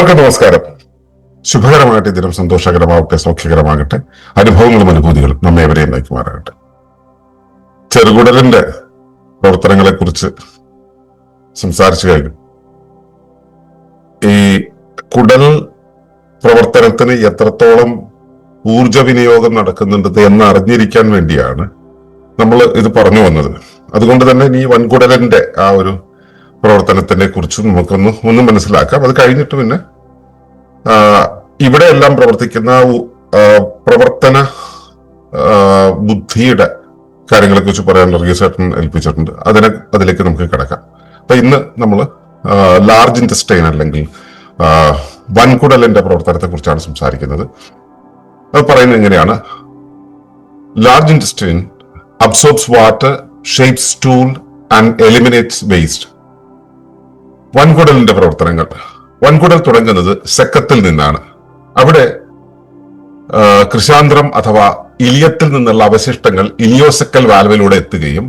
എല്ലാവർക്കും നമസ്കാരം. ശുഭകരമാകട്ടെ ദിനം സന്തോഷകരമാകട്ടെ സൗഖ്യകരമാകട്ടെ അനുഭവങ്ങളും അനുഭൂതികളും നമ്മെ എവരെയും നയിക്കുമാറാകട്ടെ. ചെറുകുടലിന്റെ പ്രവർത്തനങ്ങളെ കുറിച്ച് സംസാരിച്ചു കഴിഞ്ഞു. ഈ കുടൽ പ്രവർത്തനത്തിന് എത്രത്തോളം ഊർജ വിനിയോഗം നടക്കുന്നുണ്ട് എന്ന് അറിഞ്ഞിരിക്കാൻ വേണ്ടിയാണ് നമ്മൾ ഇത് പറഞ്ഞു വന്നത്. അതുകൊണ്ട് തന്നെ ഈ വൻകുടലിന്റെ ആ ഒരു പ്രവർത്തനത്തിനെ കുറിച്ചും നമുക്കൊന്ന് ഒന്ന് മനസ്സിലാക്കാം. അത് കഴിഞ്ഞിട്ട് പിന്നെ ഇവിടെ എല്ലാം പ്രവർത്തിക്കുന്ന പ്രവർത്തന ബുദ്ധിയുടെ കാര്യങ്ങളെ കുറിച്ച് പറയാൻ റീസേട്ടൻ ഏൽപ്പിച്ചിട്ടുണ്ട്. അതിനെ അതിലേക്ക് നമുക്ക് കിടക്കാം. അപ്പൊ ഇന്ന് നമ്മൾ ലാർജ് ഇൻഡസ്ട്രെയിൻ അല്ലെങ്കിൽ വൻകുടലിന്റെ പ്രവർത്തനത്തെ കുറിച്ചാണ് സംസാരിക്കുന്നത്. അത് പറയുന്നത് എങ്ങനെയാണ്? Large intestine absorbs water shapes stool and eliminates waste വൻകുടലിന്റെ പ്രവർത്തനങ്ങൾ. വൻകുടൽ തുടങ്ങുന്നത് സെക്കത്തിൽ നിന്നാണ്. അവിടെ കൃഷാന്തരം അഥവാ ഇലിയത്തിൽ നിന്നുള്ള അവശിഷ്ടങ്ങൾ ഇലിയോസെക്കൽ വാൽവിലൂടെ എത്തുകയും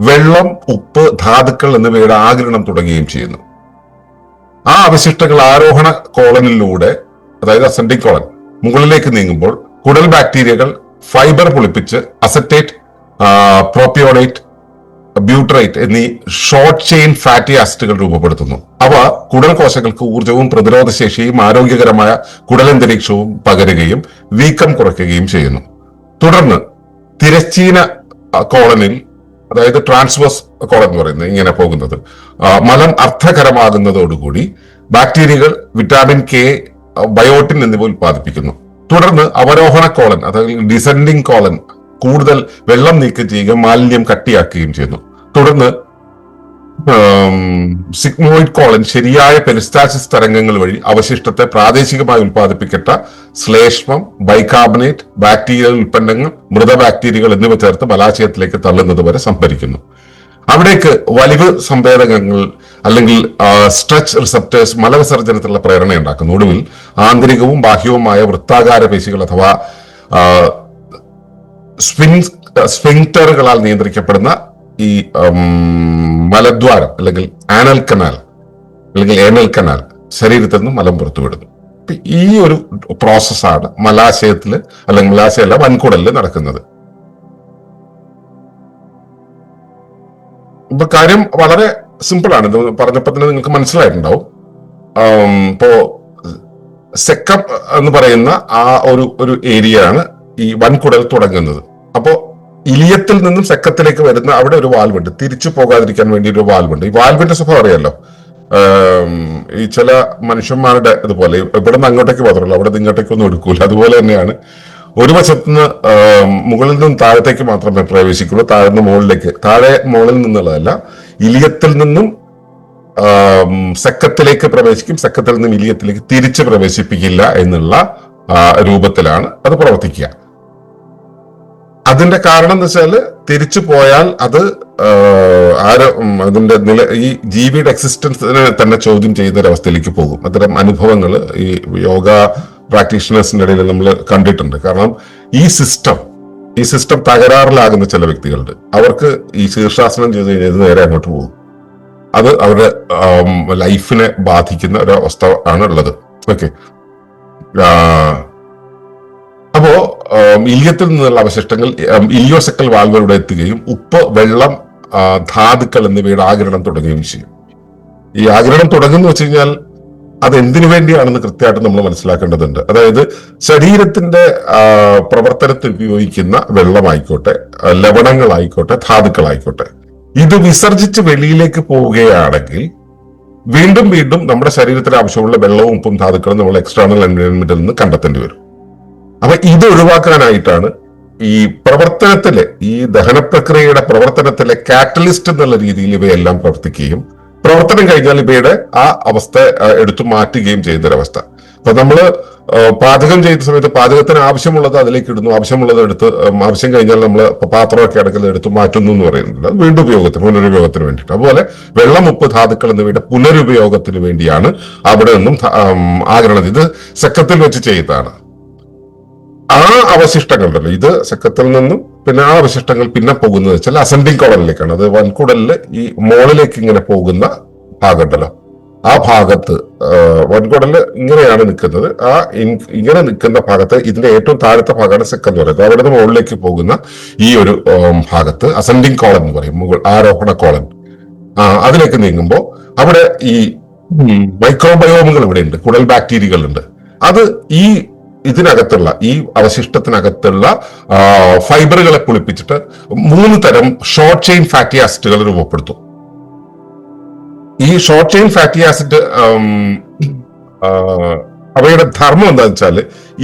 വെള്ളം ഉപ്പ് ധാതുക്കൾ എന്നിവയുടെ ആഗിരണം തുടങ്ങുകയും ചെയ്യുന്നു. ആ അവശിഷ്ടങ്ങൾ ആരോഹണ കോളനിലൂടെ അതായത് അസെൻഡിക് കോളൻ മുകളിലേക്ക് നീങ്ങുമ്പോൾ കുടൽ ബാക്ടീരിയകൾ ഫൈബർ പൊളിപ്പിച്ച് അസറ്റേറ്റ് പ്രോപ്പിയോണേറ്റ് ബ്യൂട്രേറ്റ് എന്നീ ഷോർട്ട് ചെയിൻ ഫാറ്റി ആസിഡുകൾ രൂപപ്പെടുത്തുന്നു. അവ കുടൽ കോശങ്ങൾക്ക് ഊർജവും പ്രതിരോധശേഷിയും ആരോഗ്യകരമായ കുടലന്തരീക്ഷവും പകരുകയും വീക്കം കുറയ്ക്കുകയും ചെയ്യുന്നു. തുടർന്ന് തിരശ്ചീന കോളനിൽ അതായത് ട്രാൻസ്വേഴ്സ് കോളൻ എന്ന് പറയുന്നത് ഇങ്ങനെ പോകുന്നത്. മലം അർത്ഥകരമാകുന്നതോടുകൂടി ബാക്ടീരിയകൾ വിറ്റാമിൻ കെ ബയോട്ടിൻ എന്നിവ ഉൽപ്പാദിപ്പിക്കുന്നു. തുടർന്ന് അവരോഹണ കോളൻ അതായത് ഡിസെൻഡിങ് കോളൻ കൂടുതൽ വെള്ളം നീക്കം ചെയ്യുകയും മാലിന്യം കട്ടിയാക്കുകയും ചെയ്യുന്നു. തുടർന്ന് സിഗ്മോയിഡ് കോളൻ ശരിയായ പെരിസ്റ്റാസിസ് തരംഗങ്ങൾ വഴി അവശിഷ്ടത്തെ പ്രാദേശികമായി ഉൽപ്പാദിപ്പിക്കട്ട ശ്ലേഷ്മം ബൈകാർബണേറ്റ് ബാക്ടീരിയൽ ഉൽപ്പന്നങ്ങൾ മൃത ബാക്ടീരിയകൾ എന്നിവ ചേർത്ത് ബലാശയത്തിലേക്ക് തള്ളുന്നത് വരെ സംഭരിക്കുന്നു. അവിടേക്ക് വലിവ് സംവേദകങ്ങൾ അല്ലെങ്കിൽ സ്ട്രെച്ച് റിസപ്റ്റേഴ്സ് മലവിസർജനത്തിലുള്ള പ്രേരണ ഉണ്ടാക്കുന്നു ഒടുവിൽ ആന്തരികവും ബാഹ്യവുമായ വൃത്താകാര പേശികൾ അഥവാ ആ, സ്ഫിങ് നിയന്ത്രിക്കപ്പെടുന്ന ഈ മലദ്വാരം അല്ലെങ്കിൽ ആനൽ കനാൽ അല്ലെങ്കിൽ ഏനൽ കനാൽ ശരീരത്തിൽ നിന്ന് മലം പുറത്തുവിടുന്നു. വിടുന്നു ഈ ഒരു പ്രോസസ്സാണ് മലാശയത്തിൽ അല്ലെങ്കിൽ മലാശയല്ല വൻകുടലിൽ നടക്കുന്നത്. ഇപ്പൊ കാര്യം വളരെ സിമ്പിൾ ആണ് ഇത് പറഞ്ഞപ്പോ തന്നെ നിങ്ങൾക്ക് മനസ്സിലായിട്ടുണ്ടാവും. ഇപ്പോ സെക്കം എന്ന് പറയുന്ന ആ ഒരു ഒരു ഏരിയ ആണ് ഈ വൻകുടൽ തുടങ്ങുന്നത്. അപ്പോ ഇലിയത്തിൽ നിന്നും സെക്കത്തിലേക്ക് വരുന്ന അവിടെ ഒരു വാൽവുണ്ട്. തിരിച്ചു പോകാതിരിക്കാൻ വേണ്ടി ഒരു വാൽവുണ്ട്. ഈ വാൽവിന്റെ സ്വഭാവം അറിയാലോ? ഈ ചില മനുഷ്യന്മാരുടെ ഇതുപോലെ ഇവിടെ നിന്ന് അങ്ങോട്ടേക്ക് മാത്രമല്ല അവിടെ നിന്ന് ഇങ്ങോട്ടേക്കൊന്നും എടുക്കൂല. അതുപോലെ തന്നെയാണ് ഒരു വശത്ത് നിന്ന് മുകളിൽ നിന്നും താഴത്തേക്ക് മാത്രമേ പ്രവേശിക്കുള്ളൂ. താഴെ നിന്ന് മുകളിലേക്ക് താഴെ മുകളിൽ നിന്നുള്ളതല്ല ഇലിയത്തിൽ നിന്നും സെക്കത്തിലേക്ക് പ്രവേശിക്കും. സെക്കത്തിൽ നിന്നും ഇലിയത്തിലേക്ക് തിരിച്ച് പ്രവേശിപ്പിക്കില്ല എന്നുള്ള രൂപത്തിലാണ് അത് പ്രവർത്തിക്കുക. അതിന്റെ കാരണം എന്ന് വെച്ചാൽ തിരിച്ചു പോയാൽ അത് ആരോ അതിന്റെ നില ഈ ജീവിയുടെ എക്സിസ്റ്റൻസിനെ തന്നെ ചോദ്യം ചെയ്യുന്ന ഒരു അവസ്ഥയിലേക്ക് പോകും. അത്തരം അനുഭവങ്ങൾ ഈ യോഗ പ്രാക്ടീഷണേഴ്സിന്റെ ഇടയിൽ നമ്മൾ കണ്ടിട്ടുണ്ട്. കാരണം ഈ സിസ്റ്റം ഈ സിസ്റ്റം തകരാറിലാകുന്ന ചില വ്യക്തികളുണ്ട്. അവർക്ക് ഈ ശീർഷാസനം ചെയ്ത് കഴിഞ്ഞാൽ നേരെ അങ്ങോട്ട് പോകും. അത് അവരുടെ ലൈഫിനെ ബാധിക്കുന്ന ഒരു അവസ്ഥ ആണ് ഉള്ളത്. ഓക്കെ അപ്പോ ഇലിയത്തിൽ നിന്നുള്ള അവശിഷ്ടങ്ങൾ ഇലിയോസക്കൽ വാൽവിലൂടെ എത്തുകയും ഉപ്പ് വെള്ളം ധാതുക്കൾ എന്നിവയുടെ ആകിരണം തുടങ്ങുകയും ചെയ്യും. ഈ ആകിരണം തുടങ്ങുന്നു വെച്ച് കഴിഞ്ഞാൽ അത് എന്തിനു വേണ്ടിയാണെന്ന് കൃത്യമായിട്ട് നമ്മൾ മനസ്സിലാക്കേണ്ടതുണ്ട്. അതായത് ശരീരത്തിന്റെ പ്രവർത്തനത്തിൽ ഉപയോഗിക്കുന്ന വെള്ളമായിക്കോട്ടെ ലവണങ്ങളായിക്കോട്ടെ ധാതുക്കളായിക്കോട്ടെ. ഇത് വിസർജിച്ച് വെളിയിലേക്ക് പോവുകയാണെങ്കിൽ വീണ്ടും വീണ്ടും നമ്മുടെ ശരീരത്തിന് ആവശ്യമുള്ള വെള്ളവും ഉപ്പും ധാതുക്കളും നമ്മൾ എക്സ്റ്റേണൽ എൻവയോൺമെന്റിൽ നിന്ന് കണ്ടെത്തേണ്ടി വരും. അപ്പൊ ഇത് ഒഴിവാക്കാനായിട്ടാണ് ഈ പ്രവർത്തനത്തിലെ ഈ ദഹന പ്രക്രിയയുടെ പ്രവർത്തനത്തിലെ കാറ്റലിസ്റ്റ് എന്നുള്ള രീതിയിൽ ഇവയെല്ലാം പ്രവർത്തിക്കുകയും പ്രവർത്തനം കഴിഞ്ഞാൽ ഇവയുടെ ആ അവസ്ഥ എടുത്തു മാറ്റുകയും ചെയ്യുന്നൊരവസ്ഥ അപ്പൊ നമ്മൾ പാചകം ചെയ്യുന്ന സമയത്ത് പാചകത്തിന് ആവശ്യമുള്ളത് അതിലേക്ക് ഇടുന്നു ആവശ്യമുള്ളത് എടുത്ത് ആവശ്യം കഴിഞ്ഞാൽ നമ്മൾ പാത്രമൊക്കെ അടക്കുന്നത് എടുത്ത് മാറ്റുന്നു എന്ന് പറയുന്നുണ്ട്. അത് വീണ്ടും ഉപയോഗത്തിന് പുനരുപയോഗത്തിന് വേണ്ടിയിട്ട്. അതുപോലെ വെള്ളം ഉപ്പ് ധാതുക്കൾ എന്നിവയുടെ പുനരുപയോഗത്തിന് വേണ്ടിയാണ് അവിടെ നിന്നും ആഗ്രഹം ഇത് സെക്കത്തിൽ വെച്ച് ചെയ്യുന്നതാണ് ആ അവശിഷ്ടങ്ങളുണ്ടല്ലോ. ഇത് സെക്കത്തിൽ നിന്നും പിന്നെ ആ അവശിഷ്ടങ്ങൾ പിന്നെ പോകുന്നത് വെച്ചാൽ അസെൻഡിങ് കോളനിലേക്കാണ്. അത് വൻകുടലിൽ ഈ മോളിലേക്ക് ഇങ്ങനെ പോകുന്ന ഭാഗം ഉണ്ടല്ലോ ആ ഭാഗത്ത് വൻകുടൽ ഇങ്ങനെയാണ് നിൽക്കുന്നത്. ആ ഇങ്ങനെ നിൽക്കുന്ന ഭാഗത്ത് ഇതിന്റെ ഏറ്റവും താഴത്തെ ഭാഗമാണ് സെക്കൻഡ് എന്ന് പറയുന്നത്. അവിടെ നിന്ന് മുകളിലേക്ക് പോകുന്ന ഈ ഒരു ഭാഗത്ത് അസെൻഡിങ് കോളൻ എന്ന് പറയും. മുകൾ ആരോഹണ കോളൻ. ആ അതിലേക്ക് നീങ്ങുമ്പോൾ അവിടെ ഈ മൈക്രോബയോമുകൾ ഇവിടെ ഉണ്ട് കുടൽ ബാക്ടീരിയകൾ ഉണ്ട് അത് ഈ ഇതിനകത്തുള്ള ഈ അവശിഷ്ടത്തിനകത്തുള്ള ഫൈബറുകളെ പുളിപ്പിച്ചിട്ട് മൂന്ന് തരം ഷോർട്ട് ചെയിൻ ഫാറ്റി ആസിഡുകൾ രൂപപ്പെടുത്തും. ഈ ഷോർട്ട് ചെയിൻ ഫാറ്റി ആസിഡ് അവയുടെ ധർമ്മം എന്താണെന്ന് വെച്ചാൽ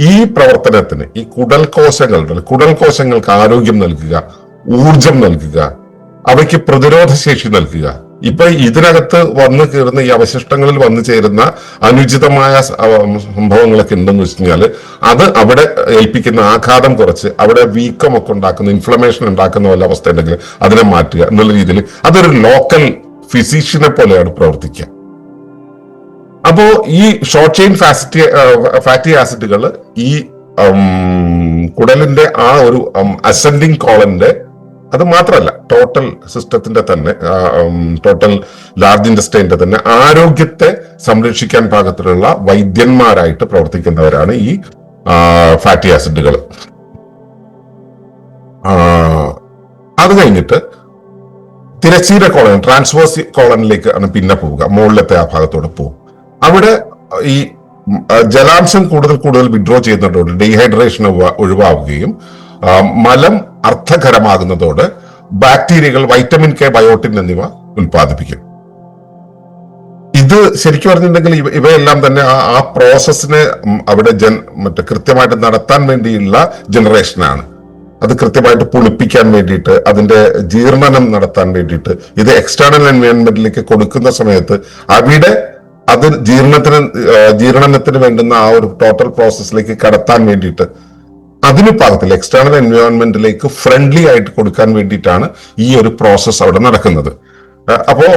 ഈ പ്രവർത്തനത്തിന് ഈ കുടൽ കോശങ്ങളുടെ കുടൽ കോശങ്ങൾക്ക് ആരോഗ്യം നൽകുക ഊർജം നൽകുക അവയ്ക്ക് പ്രതിരോധ ശേഷി നൽകുക ഇപ്പൊ ഇതിനകത്ത് വന്നു കയറുന്ന ഈ അവശിഷ്ടങ്ങളിൽ വന്നു ചേരുന്ന അനുചിതമായ സംഭവങ്ങളൊക്കെ ഉണ്ടെന്ന് വെച്ച് കഴിഞ്ഞാൽ അത് അവിടെ ഏൽപ്പിക്കുന്ന ആഘാതം കുറച്ച് അവിടെ വീക്കമൊക്കെ ഉണ്ടാക്കുന്ന ഇൻഫ്ലമേഷൻ ഉണ്ടാക്കുന്ന വല്ല അവസ്ഥ ഉണ്ടെങ്കിൽ അതിനെ മാറ്റുക എന്നുള്ള രീതിയിൽ അതൊരു ലോക്കൽ ഫിസിഷ്യനെ പോലെയാണ് പ്രവർത്തിക്കുക. അപ്പോ ഈ ഷോർട്ട് ചെയിൻ ഫാസിറ്റി ഫാറ്റി ആസിഡുകൾ ഈ കുടലിന്റെ ആ ഒരു അസെൻഡിങ് കോളന്റെ അത് മാത്രമല്ല ടോട്ടൽ സിസ്റ്റത്തിന്റെ തന്നെ ടോട്ടൽ ലാർജ് ഇൻഡസ്ട്രീന്റെ തന്നെ ആരോഗ്യത്തെ സംരക്ഷിക്കാൻ പാകത്തിലുള്ള വൈദ്യന്മാരായിട്ട് പ്രവർത്തിക്കുന്നവരാണ് ഈ ഫാറ്റി ആസിഡുകൾ അത് കഴിഞ്ഞിട്ട് തിരശ്ശീല കോളൻ ട്രാൻസ്വേഴ്സ് കോളനിലേക്ക് ആണ് പിന്നെ പോവുക. മുകളിലത്തെ ആ ഭാഗത്തോടെ പോകും. അവിടെ ഈ ജലാംശം കൂടുതൽ കൂടുതൽ വിഡ്രോ ചെയ്യുന്നതോടെ ഡീഹൈഡ്രേഷൻ ഒഴിവാവുകയും ആ, മലം അർത്ഥകരമാകുന്നതോടെ ബാക്ടീരിയകൾ വൈറ്റമിൻ കെ ബയോട്ടിൻ എന്നിവ ഉൽപ്പാദിപ്പിക്കും. ഇത് ശരിക്കും പറഞ്ഞിട്ടുണ്ടെങ്കിൽ ഇവ ഇവയെല്ലാം തന്നെ ആ പ്രോസസ്സിനെ അവിടെ ജൻ മറ്റേ കൃത്യമായിട്ട് നടത്താൻ വേണ്ടിയുള്ള ജനറേഷനാണ്. അത് കൃത്യമായിട്ട് പുളിപ്പിക്കാൻ വേണ്ടിയിട്ട് അതിന്റെ ജീർണനം നടത്താൻ വേണ്ടിയിട്ട് ഇത് എക്സ്റ്റേണൽ എൻവയോൺമെന്റിലേക്ക് കൊടുക്കുന്ന സമയത്ത് അവിടെ അത് ജീർണത്തിന് ജീർണനത്തിന് വേണ്ടുന്ന ആ ഒരു ടോട്ടൽ പ്രോസസ്സിലേക്ക് കടത്താൻ വേണ്ടിയിട്ട് അതിന് പാകത്തിൽ എക്സ്റ്റേണൽ എൻവയോൺമെന്റിലേക്ക് ഫ്രണ്ട്ലി ആയിട്ട് കൊടുക്കാൻ വേണ്ടിയിട്ടാണ് ഈ ഒരു പ്രോസസ്സ് അവിടെ നടക്കുന്നത്. അപ്പോ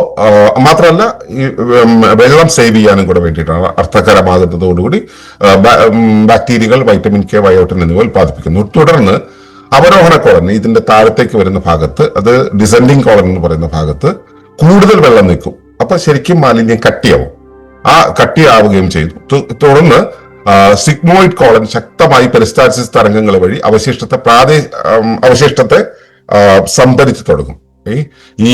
മാത്രമല്ല ഈ വെള്ളം സേവ് ചെയ്യാനും കൂടെ വേണ്ടിയിട്ടാണ് അർത്ഥകരമാകുന്നതോടുകൂടി ബാക്ടീരിയകൾ വൈറ്റമിൻ കെ വയോട്ടിൻ എന്നിവ ഉൽപ്പാദിപ്പിക്കുന്നു. തുടർന്ന് അവരോഹണ കോളനി ഇതിന്റെ താഴത്തേക്ക് വരുന്ന ഭാഗത്ത് അത് ഡിസെൻഡിങ് കോളനി എന്ന് പറയുന്ന ഭാഗത്ത് കൂടുതൽ വെള്ളം നിൽക്കും. അപ്പൊ ശരിക്കും മാലിന്യം കട്ടിയാവും. ആ കട്ടിയാവുകയും ചെയ്തു. തുടർന്ന് സിഗ്മോയിഡ് കോളൻ ശക്തമായി പെരിസ്റ്റാസിസ് തരംഗങ്ങൾ വഴി അവശിഷ്ടത്തെ പ്രാദേ അവശിഷ്ടത്തെ സംഭരിച്ചു തുടങ്ങും. ഈ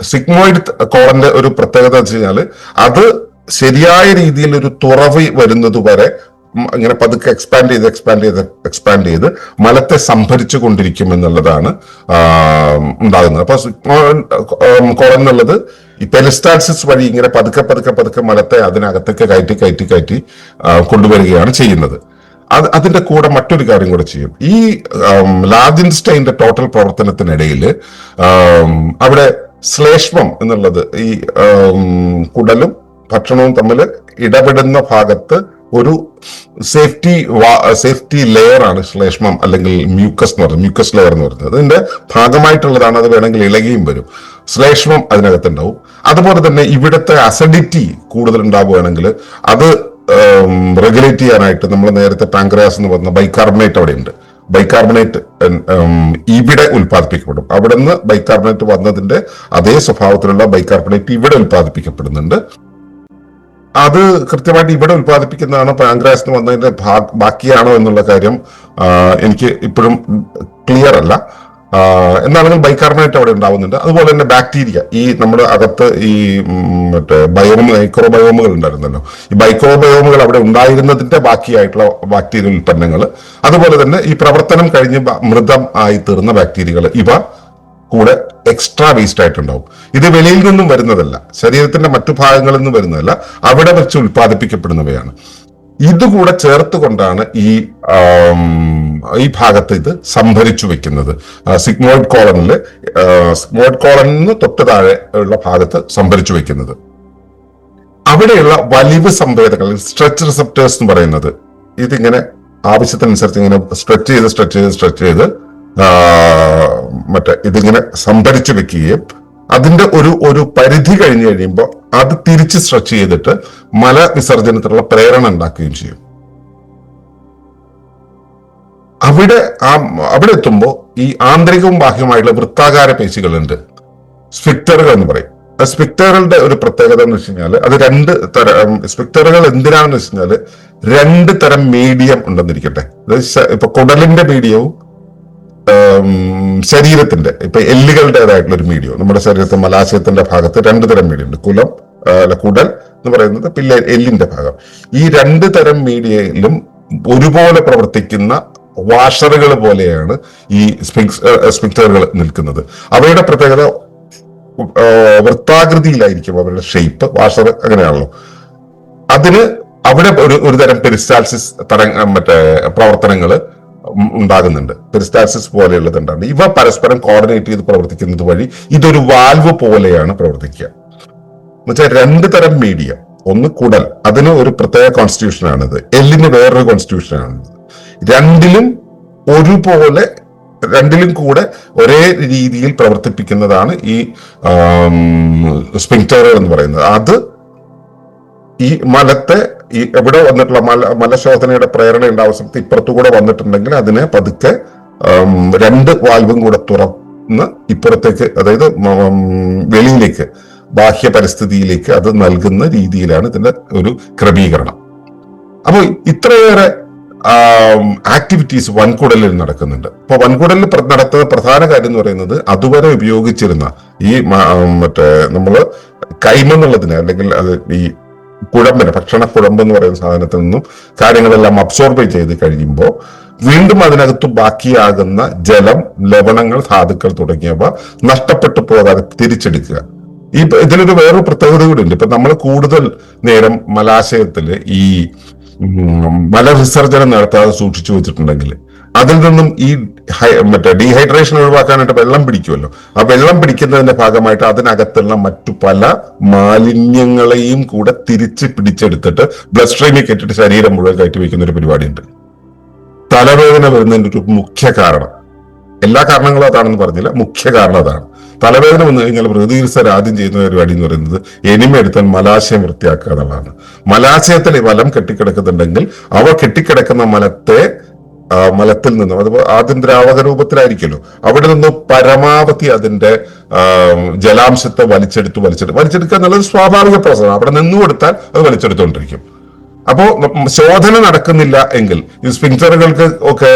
സിഗ്മോയിഡ് കോളന്റെ ഒരു പ്രത്യേകത എന്ന് വെച്ച് കഴിഞ്ഞാൽ അത് ശരിയായ രീതിയിൽ ഒരു തുറവ് വരുന്നത് വരെ ഇങ്ങനെ പതുക്കെ എക്സ്പാൻഡ് ചെയ്ത് എക്സ്പാൻഡ് ചെയ്ത് എക്സ്പാൻഡ് ചെയ്ത് മലത്തെ സംഭരിച്ചു കൊണ്ടിരിക്കും എന്നുള്ളതാണ് ഉണ്ടാകുന്നത്. അപ്പൊ കോളൻ എന്നുള്ളത് ഈ പെലിസ്റ്റാൾസിസ് വഴി ഇങ്ങനെ പതുക്കെ പതുക്കെ പതുക്കെ മലത്തെ അതിനകത്തേക്ക് കയറ്റി കയറ്റി കയറ്റി കൊണ്ടുവരികയാണ് ചെയ്യുന്നത്. അത് അതിന്റെ കൂടെ മറ്റൊരു കാര്യം കൂടെ ചെയ്യും. ഈ ലാദിൻസ്റ്റൈന്റെ ടോട്ടൽ പ്രവർത്തനത്തിനിടയിൽ അവിടെ ശ്ലേഷ്മം എന്നുള്ളത് ഈ കുടലും ഭക്ഷണവും തമ്മിൽ ഇടപെടുന്ന ഭാഗത്ത് ഒരു സേഫ്റ്റി സേഫ്റ്റി ലെയർ ആണ് ശ്ലേഷ്മം അല്ലെങ്കിൽ മ്യൂക്കസ് എന്ന് പറയുന്നത് മ്യൂക്കസ് ലെയർ എന്ന് പറയുന്നത്. അതിന്റെ ഭാഗമായിട്ടുള്ളതാണ് അത് വേണമെങ്കിൽ ഇളകിയും വരും. ശ്ലേഷ്മം അതിനകത്തുണ്ടാവും. അതുപോലെ തന്നെ ഇവിടുത്തെ അസിഡിറ്റി കൂടുതൽ ഉണ്ടാവുകയാണെങ്കിൽ അത് റെഗുലേറ്റ് ചെയ്യാനായിട്ട് നമ്മൾ നേരത്തെ പാങ്ക്രയാസ് എന്ന് പറഞ്ഞ ബൈകാർബണേറ്റ് അവിടെ ഉണ്ട് ബൈകാർബണേറ്റ് ഇവിടെ ഉൽപ്പാദിപ്പിക്കപ്പെടും. അവിടെ നിന്ന് ബൈകാർബണേറ്റ് വന്നതിന്റെ അതേ സ്വഭാവത്തിലുള്ള ബൈകാർബണേറ്റ് ഇവിടെ ഉൽപ്പാദിപ്പിക്കപ്പെടുന്നുണ്ട്. അത് കൃത്യമായിട്ട് ഇവിടെ ഉൽപ്പാദിപ്പിക്കുന്നതാണോ പാങ്ക്രാസ് എന്ന് വന്നതിന്റെ ബാക്കിയാണോ എന്നുള്ള കാര്യം എനിക്ക് ഇപ്പോഴും ക്ലിയർ അല്ല. എന്നാണെങ്കിലും എന്നാണെങ്കിൽ ബൈകാർബണേറ്റ് അവിടെ ഉണ്ടാവുന്നുണ്ട്. അതുപോലെ തന്നെ ബാക്ടീരിയ. ഈ നമ്മുടെ അകത്ത് ഈ മറ്റേ ബയോം മൈക്രോബയോമുകൾ ഉണ്ടായിരുന്നല്ലോ. ഈ മൈക്രോബയോമുകൾ അവിടെ ഉണ്ടായിരുന്നതിന്റെ ബാക്കിയായിട്ടുള്ള ബാക്ടീരിയ ഉൽപ്പന്നങ്ങൾ അതുപോലെ തന്നെ ഈ പ്രവർത്തനം കഴിഞ്ഞ് മൃതം ആയി തീർന്ന ബാക്ടീരിയകൾ ഇവ കൂടെ എക്സ്ട്രാ വേസ്റ്റ് ആയിട്ടുണ്ടാവും. ഇത് വെളിയിൽ നിന്നും വരുന്നതല്ല ശരീരത്തിന്റെ മറ്റു ഭാഗങ്ങളിൽ നിന്നും വരുന്നതല്ല അവിടെ വെച്ച് ഉൽപ്പാദിപ്പിക്കപ്പെടുന്നവയാണ്. ഇതുകൂടെ ചേർത്ത് കൊണ്ടാണ് ഈ ഈ ഭാഗത്ത് ഇത് സംഭരിച്ചു വെക്കുന്നത്. സിഗ്മോയിഡ് കോളനിൽ സിഗ്മോയിഡ് കോളനിൽ നിന്ന് തൊട്ട് താഴെ ഉള്ള ഭാഗത്ത് സംഭരിച്ചു വെക്കുന്നത്. അവിടെയുള്ള വലിവ് സംവേദകൾ സ്ട്രെച്ച് റിസപ്റ്റേഴ്സ് എന്ന് പറയുന്നത് ഇതിങ്ങനെ ആവശ്യത്തിനനുസരിച്ച് ഇങ്ങനെ സ്ട്രെച്ച് ചെയ്ത് സ്ട്രെച്ച് ചെയ്ത് സ്ട്രെച്ച് ചെയ്ത് മറ്റേ ഇതിങ്ങനെ സംഭരിച്ചു വെക്കുകയും അതിന്റെ ഒരു ഒരു പരിധി കഴിഞ്ഞു കഴിയുമ്പോൾ അത് തിരിച്ച് സ്ട്രെച്ച് ചെയ്തിട്ട് മല വിസർജനത്തിനുള്ള പ്രേരണ ഉണ്ടാക്കുകയും ചെയ്യും. അവിടെ ആ അവിടെ എത്തുമ്പോൾ ഈ ആന്തരികവും ബാഹ്യമായിട്ടുള്ള വൃത്താകാര പേശികളുണ്ട്. സ്പിക്ടറുകൾ എന്ന് പറയും. സ്പിക്ടറുകളുടെ ഒരു പ്രത്യേകത എന്ന് വെച്ച് കഴിഞ്ഞാൽ അത് രണ്ട് തരം സ്പിക്ടറുകൾ എന്തിനാണെന്ന് വെച്ച് കഴിഞ്ഞാൽ രണ്ട് തരം മീഡിയം ഉണ്ടെന്നിരിക്കട്ടെ. ഇപ്പൊ കുടലിന്റെ മീഡിയവും ശരീരത്തിന്റെ ഇപ്പൊ എല്ലുകളുടേതായിട്ടുള്ള ഒരു മീഡിയം നമ്മുടെ ശരീരത്തെ മലാശയത്തിന്റെ ഭാഗത്ത് രണ്ട് തരം മീഡിയം ഉണ്ട്. കുലം അല്ല കുടൽ എന്ന് പറയുന്നത് പിന്നെ എല്ലിന്റെ ഭാഗം. ഈ രണ്ട് തരം മീഡിയയിലും ഒരുപോലെ പ്രവർത്തിക്കുന്ന വാഷറുകൾ പോലെയാണ് ഈ സ്പിക്ടറുകൾ നിൽക്കുന്നത്. അവയുടെ പ്രത്യേകത വൃത്താകൃതിയിലായിരിക്കും അവരുടെ ഷേപ്പ് വാഷർ അങ്ങനെയാണല്ലോ. അതിന് അവിടെ ഒരു ഒരു തരം പെരിസ്റ്റാൽസിസ് തരം മറ്റേ പ്രവർത്തനങ്ങൾ ഉണ്ടാകുന്നുണ്ട്. പെരിസ്റ്റാസിസ് പോലെയുള്ളത് ഉണ്ടാകും ഇവ പരസ്പരം കോർഡിനേറ്റ് ചെയ്ത് പ്രവർത്തിക്കുന്നത് വഴി ഇതൊരു വാൽവ് പോലെയാണ് പ്രവർത്തിക്കുക. എന്നുവെച്ചാൽ രണ്ട് തരം മീഡിയ ഒന്ന് കുടൽ. അതിന് ഒരു പ്രത്യേക കോൺസ്റ്റിറ്റ്യൂഷൻ ആണിത്. എല്ലിന് വേറൊരു കോൺസ്റ്റിറ്റ്യൂഷൻ ആണിത്. രണ്ടിലും ഒരുപോലെ രണ്ടിലും കൂടെ ഒരേ രീതിയിൽ പ്രവർത്തിപ്പിക്കുന്നതാണ് ഈ സ്പിങ്ടറുകൾ എന്ന് പറയുന്നത്. അത് ഈ മലത്തെ ഈ എവിടെ വന്നിട്ടുള്ള മല മലശോധനയുടെ പ്രേരണ ഉണ്ടാവുന്ന സമയത്ത് ഇപ്പുറത്തു കൂടെ വന്നിട്ടുണ്ടെങ്കിൽ അതിനെ പതുക്കെ രണ്ട് വാൽവും കൂടെ തുറന്ന് ഇപ്പുറത്തേക്ക് അതായത് വെളിയിലേക്ക് ബാഹ്യ പരിസ്ഥിതിയിലേക്ക് അത് നൽകുന്ന രീതിയിലാണ് ഇതിന്റെ ഒരു ക്രമീകരണം. അപ്പോൾ ഇത്രയേറെ ആക്ടിവിറ്റീസ് വൻകുടലിൽ നടക്കുന്നുണ്ട്. അപ്പൊ വൻകുടലിൽ നടത്തുന്ന പ്രധാന കാര്യം എന്ന് പറയുന്നത് അതുവരെ ഉപയോഗിച്ചിരുന്ന ഈ മറ്റേ നമ്മൾ കൈമെന്നുള്ളതിന് അല്ലെങ്കിൽ ഈ കുഴമ്പിന് ഭക്ഷണ കുഴമ്പ് എന്ന് പറയുന്ന സാധനത്തിൽ നിന്നും കാര്യങ്ങളെല്ലാം അബ്സോർബ് ചെയ്ത് കഴിയുമ്പോൾ വീണ്ടും അതിനകത്ത് ബാക്കിയാകുന്ന ജലം ലവണങ്ങൾ ധാതുക്കൾ തുടങ്ങിയവ നഷ്ടപ്പെട്ടു പോകാതെ തിരിച്ചെടുക്കുക. ഈ ഇതിനൊരു വേറൊരു പ്രത്യേകത കൂടി ഉണ്ട് ഇപ്പൊ നമ്മൾ കൂടുതൽ നേരം മലാശയത്തിൽ ഈ മലവിസർജനം നടത്താതെ സൂക്ഷിച്ചു വെച്ചിട്ടുണ്ടെങ്കിൽ അതിൽ നിന്നും ഈ മറ്റേ ഡീഹൈഡ്രേഷൻ ഒഴിവാക്കാനായിട്ട് വെള്ളം പിടിക്കുമല്ലോ. ആ വെള്ളം പിടിക്കുന്നതിന്റെ ഭാഗമായിട്ട് അതിനകത്തുള്ള മറ്റു പല മാലിന്യങ്ങളെയും കൂടെ തിരിച്ച് പിടിച്ചെടുത്തിട്ട് ബ്ലഡ് സ്ട്രീമിൽ കെട്ടിട്ട് ശരീരം മുഴുവൻ കയറ്റി വയ്ക്കുന്ന ഒരു പരിപാടിയുണ്ട്. തലവേദന വരുന്നതിന്റെ ഒരു മുഖ്യ കാരണം. എല്ലാ കാരണങ്ങളും അതാണെന്ന് പറഞ്ഞില്ല മുഖ്യ കാരണം അതാണ്. തലവേദന വന്നു കഴിഞ്ഞാൽ പ്രതിചികിത്സർ ആദ്യം ചെയ്യുന്ന പരിപാടി എന്ന് പറയുന്നത് എനിമ എടുത്താൽ മലാശയം വൃത്തിയാക്കുക എന്നുള്ളതാണ്. മലാശയത്തിൽ ഈ മലം കെട്ടിക്കിടക്കുന്നുണ്ടെങ്കിൽ അവ കെട്ടിക്കിടക്കുന്ന മലത്തെ മലത്തിൽ നിന്നും. അത് ആദ്യം ദ്രാവക രൂപത്തിലായിരിക്കുമല്ലോ അവിടെ നിന്നും പരമാവധി അതിന്റെ ജലാംശത്തെ വലിച്ചെടുത്ത് വലിച്ചെടുത്ത്. വലിച്ചെടുക്കുക എന്നുള്ളത് സ്വാഭാവിക പ്രോസസ്സാണ് അവിടെ നിന്ന് കൊടുത്താൽ അത് വലിച്ചെടുത്തുകൊണ്ടിരിക്കും. അപ്പോ ശോധന നടക്കുന്നില്ല എങ്കിൽ ഈ സ്പിങ്ചറുകൾക്ക് ഒക്കെ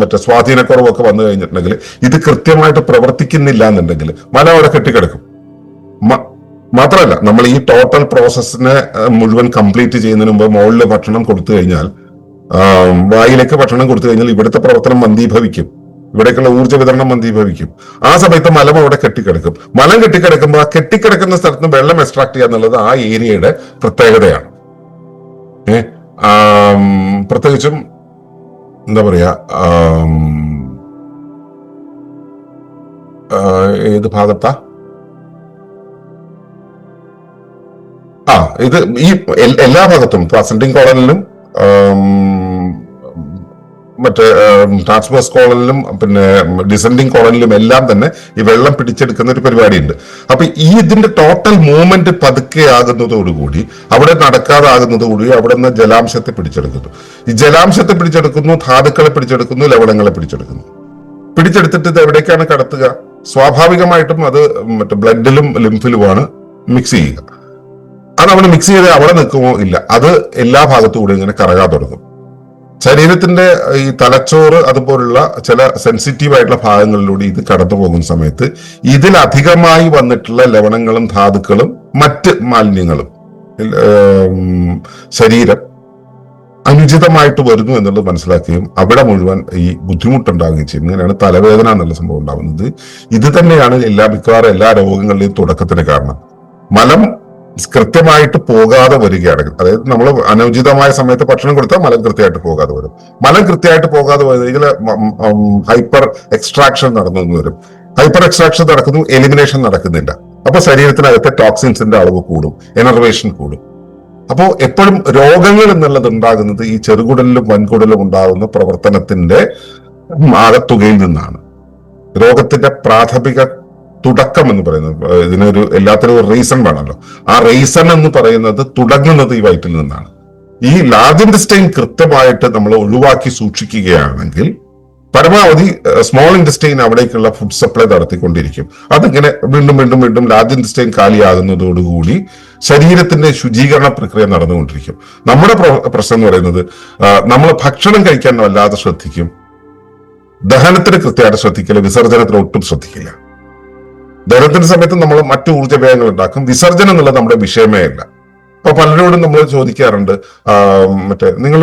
മറ്റേ സ്വാധീനക്കുറവൊക്കെ വന്നു കഴിഞ്ഞിട്ടുണ്ടെങ്കിൽ ഇത് കൃത്യമായിട്ട് പ്രവർത്തിക്കുന്നില്ല എന്നുണ്ടെങ്കിൽ മല അവിടെ കെട്ടിക്കിടക്കും. മാത്രമല്ല നമ്മൾ ഈ ടോട്ടൽ പ്രോസസ്സിനെ മുഴുവൻ കംപ്ലീറ്റ് ചെയ്യുന്നതിന് മുമ്പ് മുകളിൽ ഭക്ഷണം കൊടുത്തു കഴിഞ്ഞാൽ വായിലേക്ക് ഭക്ഷണം കൊടുത്തു കഴിഞ്ഞാൽ ഇവിടുത്തെ പ്രവർത്തനം മന്ദീഭവിക്കും. ഇവിടേക്കുള്ള ഊർജ വിതരണം മന്ദീഭവിക്കും. ആ സമയത്ത് മലം അവിടെ കെട്ടിക്കിടക്കും. മലം കെട്ടിക്കിടക്കുമ്പോൾ ആ കെട്ടിക്കിടക്കുന്ന സ്ഥലത്ത് നിന്ന് വെള്ളം എക്സ്ട്രാക്ട് ചെയ്യുക എന്നുള്ളത് ആ ഏരിയയുടെ പ്രത്യേകതയാണ്. ഏ? പ്രത്യേകിച്ചും എന്താ പറയാ ഏത് ഭാഗത്താ? ആ ഇത് ഈ എല്ലാ ഭാഗത്തും. പ്രസന്റിങ് കോളനിലും മറ്റേ ട്രാൻസ്വേഴ്സ് കോളനിലും പിന്നെ ഡിസെൻഡിങ് കോളനിലും എല്ലാം തന്നെ ഈ വെള്ളം പിടിച്ചെടുക്കുന്ന ഒരു പരിപാടിയുണ്ട്. അപ്പൊ ഈ ഇതിന്റെ ടോട്ടൽ മൂവ്മെന്റ് പതുക്കെ ആകുന്നതോടുകൂടി അവിടെ നടക്കാതാകുന്നതോടുകൂടി അവിടെ നിന്ന് ജലാംശത്തെ പിടിച്ചെടുക്കുന്നു. ഈ ജലാംശത്തെ പിടിച്ചെടുക്കുന്നു ധാതുക്കളെ പിടിച്ചെടുക്കുന്നു ലവണങ്ങളെ പിടിച്ചെടുക്കുന്നു. പിടിച്ചെടുത്തിട്ട് ഇത് എവിടേക്കാണ് കടത്തുക? സ്വാഭാവികമായിട്ടും അത് മറ്റേ ബ്ലഡിലും ലിംഫിലുമാണ് മിക്സ് ചെയ്യുക. അത് അവിടെ മിക്സ് ചെയ്ത് അവിടെ നിൽക്കുമോ? ഇല്ല. അത് എല്ലാ ഭാഗത്തും കൂടെ ഇങ്ങനെ കറകാൻ തുടങ്ങും. ശരീരത്തിന്റെ ഈ തലച്ചോറ് അതുപോലുള്ള ചില സെൻസിറ്റീവ് ആയിട്ടുള്ള ഭാഗങ്ങളിലൂടെ ഇത് കടന്നു പോകുന്ന സമയത്ത് ഇതിലധികമായി വന്നിട്ടുള്ള ലവണങ്ങളും ധാതുക്കളും മറ്റ് മാലിന്യങ്ങളും ശരീരം അനുചിതമായിട്ട് വരുന്നു എന്നുള്ളത് മനസ്സിലാക്കുകയും അവിടെ മുഴുവൻ ഈ ബുദ്ധിമുട്ടുണ്ടാവുകയും ചെയ്യും. ഇങ്ങനെയാണ് തലവേദന എന്നുള്ള സംഭവം ഉണ്ടാകുന്നത് ഇത് തന്നെയാണ് എല്ലാ മിക്കവാറും എല്ലാ രോഗങ്ങളുടെയും തുടക്കത്തിന് കാരണം. മലം കൃത്യമായിട്ട് പോകാതെ വരികയാണെങ്കിൽ അതായത് നമ്മൾ അനുചിതമായ സമയത്ത് ഭക്ഷണം കൊടുത്താൽ മലം കൃത്യമായിട്ട് പോകാതെ വരും. മലം കൃത്യമായിട്ട് പോകാതെ വരികയിൽ ഹൈപ്പർ എക്സ്ട്രാക്ഷൻ നടന്നു വരും. ഹൈപ്പർ എക്സ്ട്രാക്ഷൻ നടക്കുന്നു എലിമിനേഷൻ നടക്കുന്നില്ല. അപ്പൊ ശരീരത്തിനകത്തെ ടോക്സിൻസിന്റെ അളവ് കൂടും എനർവേഷൻ കൂടും. അപ്പോൾ എപ്പോഴും രോഗങ്ങൾ എന്നുള്ളത് ഉണ്ടാകുന്നത് ഈ ചെറുകുടലിലും വൻകുടലിലും ഉണ്ടാകുന്ന പ്രവർത്തനത്തിന്റെ ആകത്തുകയിൽ നിന്നാണ്. രോഗത്തിന്റെ പ്രാഥമിക തുടക്കം എന്ന് പറയുന്നത് ഇതിനൊരു എല്ലാത്തിനും ഒരു റീസൺ വേണമല്ലോ. ആ റീസൺ എന്ന് പറയുന്നത് തുടങ്ങുന്നത് ഈ വയറ്റിൽ നിന്നാണ്. ഈ ലാർജ് ഇൻഡസ്റ്റൈൻ കൃത്യമായിട്ട് നമ്മൾ ഒഴിവാക്കി സൂക്ഷിക്കുകയാണെങ്കിൽ പരമാവധി സ്മോൾ ഇൻഡസ്ട്രീൻ അവിടേക്കുള്ള ഫുഡ് സപ്ലൈ നടത്തിക്കൊണ്ടിരിക്കും. അതിങ്ങനെ വീണ്ടും വീണ്ടും വീണ്ടും ലാർജ് ഇൻഡസ്ട്രീൻ കാലിയാകുന്നതോടുകൂടി ശരീരത്തിന്റെ ശുചീകരണ പ്രക്രിയ നടന്നുകൊണ്ടിരിക്കും. നമ്മുടെ പ്രശ്നം എന്ന് പറയുന്നത് നമ്മൾ ഭക്ഷണം കഴിക്കാൻ വല്ലാതെ ശ്രദ്ധിക്കും. ദഹനത്തിന് കൃത്യമായിട്ട് ശ്രദ്ധിക്കില്ല വിസർജനത്തിന് ഒട്ടും ശ്രദ്ധിക്കില്ല. ദഹനത്തിന്റെ സമയത്ത് നമ്മൾ മറ്റു ഊർജ വ്യയങ്ങൾ ഉണ്ടാക്കും. വിസർജനം എന്നുള്ളത് നമ്മുടെ വിഷയമേ അല്ല. അപ്പൊ പലരോടും നമ്മൾ ചോദിക്കാറുണ്ട് മറ്റേ നിങ്ങൾ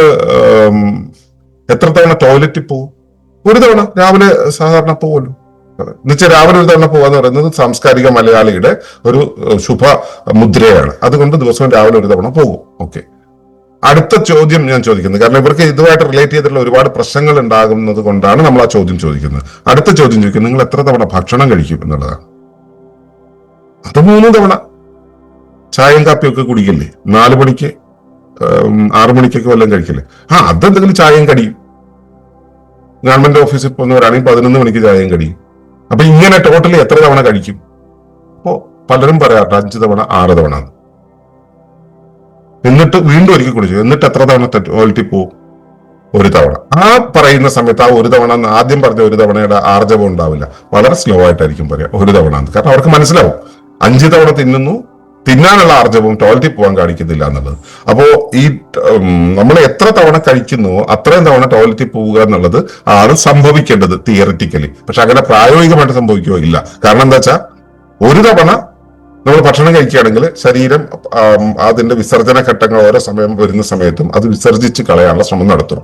എത്ര തവണ ടോയ്ലറ്റിൽ പോകും ഒരു തവണ രാവിലെ സാധാരണ പോകുമല്ലോ എന്നുവെച്ചാൽ രാവിലെ ഒരു തവണ പോകാന്ന് പറയുന്നത് സാംസ്കാരിക മലയാളിയുടെ ഒരു ശുഭ മുദ്രയാണ്. അതുകൊണ്ട് ദിവസവും രാവിലെ ഒരു തവണ പോകും. ഓക്കെ. അടുത്ത ചോദ്യം ഞാൻ ചോദിക്കുന്നത് കാരണം ഇവർക്ക് ഇതുമായിട്ട് റിലേറ്റ് ചെയ്തിട്ടുള്ള ഒരുപാട് പ്രശ്നങ്ങൾ ഉണ്ടാകുന്നത് കൊണ്ടാണ് നമ്മൾ ആ ചോദ്യം ചോദിക്കുന്നത്. അടുത്ത ചോദ്യം ചോദിക്കുന്നത് നിങ്ങൾ എത്ര തവണ ഭക്ഷണം കഴിക്കും എന്നുള്ളതാണ്. അത് മൂന്ന് തവണ. ചായയും കാപ്പിയും ഒക്കെ കുടിക്കില്ലേ? നാല് മണിക്ക് ആറു മണിക്കൊക്കെ വല്ലതും കഴിക്കില്ലേ? ആ അതെന്തെങ്കിലും ചായയും കടിയും. ഗവൺമെന്റ് ഓഫീസിൽ പോകുന്നവരാണെങ്കിൽ പതിനൊന്ന് മണിക്ക് ചായയും കടിയും. അപ്പൊ ഇങ്ങനെ ടോട്ടലി എത്ര തവണ കഴിക്കും? അപ്പോ പലരും പറയാറുണ്ട് അഞ്ച് തവണ ആറ് തവണ എന്നിട്ട് വീണ്ടും ഒരിക്കൽ കുടിച്ചു എന്നിട്ട് എത്ര തവണ ടോയ്ലറ്റിൽ പോവും? ഒരു തവണ. ആ പറയുന്ന സമയത്ത് ആ ഒരു തവണ ആദ്യം പറഞ്ഞ ഒരു തവണയുടെ ആർജവം ഉണ്ടാവില്ല. വളരെ സ്ലോ ആയിട്ടായിരിക്കും പറയാം ഒരു തവണ കാരണം അവർക്ക് മനസ്സിലാവും. അഞ്ച് തവണ തിന്നുന്നു. തിന്നാനുള്ള ആർജവും ടോയ്ലറ്റിൽ പോകാൻ കാണിക്കുന്നില്ല എന്നുള്ളത്. അപ്പോ ഈ നമ്മൾ എത്ര തവണ കഴിക്കുന്നു അത്രയും തവണ ടോയ്ലറ്റിൽ പോവുക എന്നുള്ളത് ആണ് സംഭവിക്കേണ്ടത് തിയറിറ്റിക്കലി പക്ഷെ അങ്ങനെ പ്രായോഗികമായിട്ട് സംഭവിക്കുകയോ ഇല്ല. കാരണം എന്താ വെച്ചാൽ ഒരു തവണ നമ്മൾ ഭക്ഷണം കഴിക്കുകയാണെങ്കിൽ ശരീരം അതിന്റെ വിസർജന ഘട്ടങ്ങൾ ഓരോ സമയം വരുന്ന സമയത്തും അത് വിസർജിച്ച് കളയാനുള്ള ശ്രമം നടത്തും.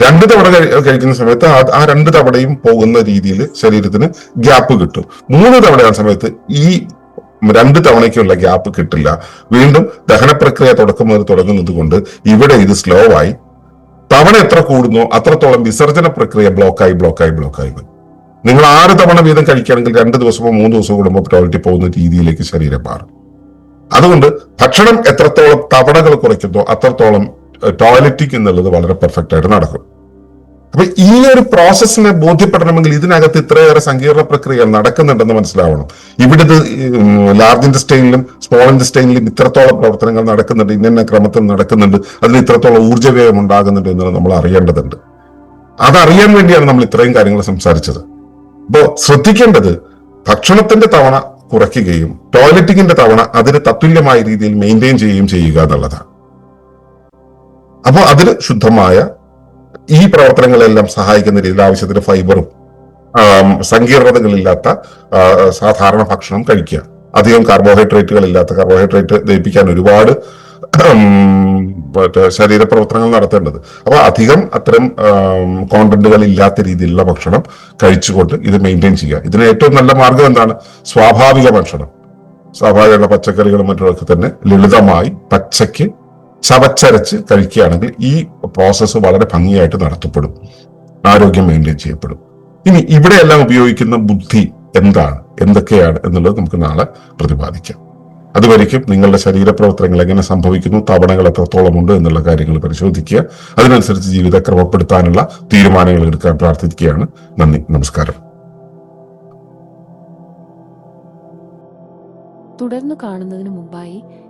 രണ്ട് തവണ കഴിക്കുന്ന സമയത്ത് ആ രണ്ട് തവണയും പോകുന്ന രീതിയിൽ ശരീരത്തിന് ഗ്യാപ്പ് കിട്ടും. മൂന്ന് തവണയാണ് സമയത്ത് ഈ രണ്ട് തവണയ്ക്കുള്ള ഗ്യാപ്പ് കിട്ടില്ല. വീണ്ടും ദഹന പ്രക്രിയ തുടക്കം മുതൽ തുടങ്ങുന്നത് കൊണ്ട് ഇവിടെ ഇത് സ്ലോ ആയി. തവണ എത്ര കൂടുന്നോ അത്രത്തോളം വിസർജന പ്രക്രിയ ബ്ലോക്കായി ബ്ലോക്കായി ബ്ലോക്കായി വരും. നിങ്ങൾ ആറ് തവണ വീതം കഴിക്കുകയാണെങ്കിൽ രണ്ട് ദിവസമോ മൂന്ന് ദിവസമോ കൂടുമ്പോൾ ടോയ്ലറ്റിൽ പോകുന്ന രീതിയിലേക്ക് ശരീരം മാറും. അതുകൊണ്ട് ഭക്ഷണം എത്രത്തോളം തവണകൾ കുറയ്ക്കുന്നോ അത്രത്തോളം ടോയ്ലറ്റിക് എന്നുള്ളത് വളരെ പെർഫെക്റ്റ് ആയിട്ട് നടക്കും. അപ്പൊ ഈ ഒരു പ്രോസസ്സിനെ ബോധ്യപ്പെടണമെങ്കിൽ ഇതിനകത്ത് ഇത്രയേറെ സങ്കീർണ പ്രക്രിയ നടക്കുന്നുണ്ടെന്ന് മനസ്സിലാവണം. ഇവിടെ ലാർജ് ഇൻഡസ്ട്രിയിലും സ്മോൾ ഇൻഡസ്ട്രിയിലും ഇത്രത്തോളം പ്രവർത്തനങ്ങൾ നടക്കുന്നുണ്ട് ഇന്ന ക്രമത്തിൽ നടക്കുന്നുണ്ട് അതിന് ഇത്രത്തോളം ഊർജവ്യയം ഉണ്ടാകുന്നുണ്ട് എന്നുള്ളത് നമ്മൾ അറിയേണ്ടതുണ്ട്. അതറിയാൻ വേണ്ടിയാണ് നമ്മൾ ഇത്രയും കാര്യങ്ങൾ സംസാരിച്ചത്. അപ്പോ ശ്രദ്ധിക്കേണ്ടത് ഭക്ഷണത്തിന്റെ തവണ കുറയ്ക്കുകയും ടോയ്ലറ്റിങ്ങിന്റെ തവണ അതിന് തത്തുല്യമായ രീതിയിൽ മെയിന്റെയിൻ ചെയ്യുകയും ചെയ്യുക എന്നുള്ളതാണ്. അപ്പോൾ അതിന് ശുദ്ധമായ ഈ പ്രവർത്തനങ്ങളെല്ലാം സഹായിക്കുന്ന രീതിയിൽ ആവശ്യത്തിന് ഫൈബറും സങ്കീർണതകളില്ലാത്ത സാധാരണ ഭക്ഷണം കഴിക്കുക. അധികം കാർബോഹൈഡ്രേറ്റുകൾ ഇല്ലാത്ത കാർബോഹൈഡ്രേറ്റ് ദഹിപ്പിക്കാൻ ഒരുപാട് മറ്റേ ശരീരപ്രവർത്തനങ്ങൾ നടത്തേണ്ടത്. അപ്പൊ അധികം അത്തരം കോണ്ടന്റുകൾ ഇല്ലാത്ത രീതിയിലുള്ള ഭക്ഷണം കഴിച്ചുകൊണ്ട് ഇത് മെയിന്റെയിൻ ചെയ്യുക. ഇതിന് ഏറ്റവും നല്ല മാർഗം എന്താണ്? സ്വാഭാവിക ഭക്ഷണം. സ്വാഭാവികമുള്ള പച്ചക്കറികളും മറ്റുമൊക്കെ തന്നെ ലളിതമായി പച്ചയ്ക്ക് ചവച്ചരച്ച് കഴിക്കുകയാണെങ്കിൽ ഈ പ്രോസസ്സ് വളരെ ഭംഗിയായിട്ട് നടത്തപ്പെടും. ആരോഗ്യം മെയിന്റെയിൻ ചെയ്യപ്പെടും. ഇനി ഇവിടെയെല്ലാം ഉപയോഗിക്കുന്ന ബുദ്ധി എന്താണ്? എന്തൊക്കെയാണ് എന്നുള്ളത് നമുക്ക് നാളെ പ്രതിപാദിക്കാം. അതുവരയ്ക്കും നിങ്ങളുടെ ശരീരപ്രവർത്തനങ്ങൾ എങ്ങനെ സംഭവിക്കുന്നു തവണകൾ എത്രത്തോളം ഉണ്ട് എന്നുള്ള കാര്യങ്ങൾ പരിശോധിക്കുക. അതിനനുസരിച്ച് ജീവിതം ക്രമപ്പെടുത്താനുള്ള തീരുമാനങ്ങൾ എടുക്കാൻ പ്രാർത്ഥിക്കുകയാണ്. നന്ദി നമസ്കാരം. തുടർന്ന് കാണുന്നതിന് മുമ്പായി